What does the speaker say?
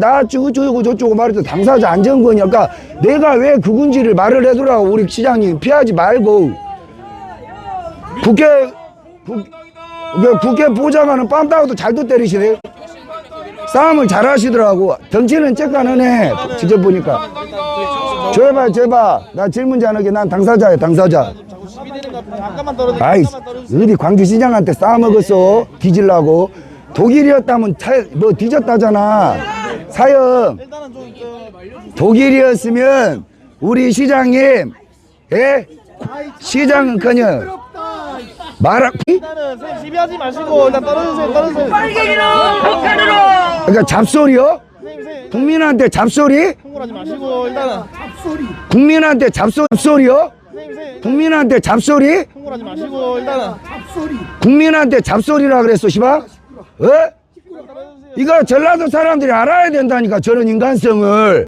나주고 저고 저쩌고 말해도 당사자 안전권이니까 내가 왜 그군지를 말을 해두라고 우리 시장님 피하지 말고 국회 국, 그 국회 보좌관은 빰 따고도 잘도 때리시네. 싸움을 잘 하시더라고. 덩치는 해 직접 보니까. 줘봐 줘봐 나 질문 잘하게. 난 당사자야 당사자. 아이 어디 광주시장한테 싸먹었어? 뒤질라고? 독일이었다면 차, 뭐 뒤졌다잖아 사형. 그, 독일이었으면 우리 시장님 예? 시장은커녕 말아 일단은 선생님 시비하지 마시고 일단 떨어주세요 떨어주세요. 그러니까 잡소리요? 선생님 선생님 국민한테 잡소리? 흥분하지 마시고 일단은. 국민한테 잡소, 잡소리요? 국민한테 잡소리? 흥분하지 마시고 일단은. 국민한테 잡소리라 그랬어 시방? 어? 이거 전라도 사람들이 알아야 된다니까 저런 인간성을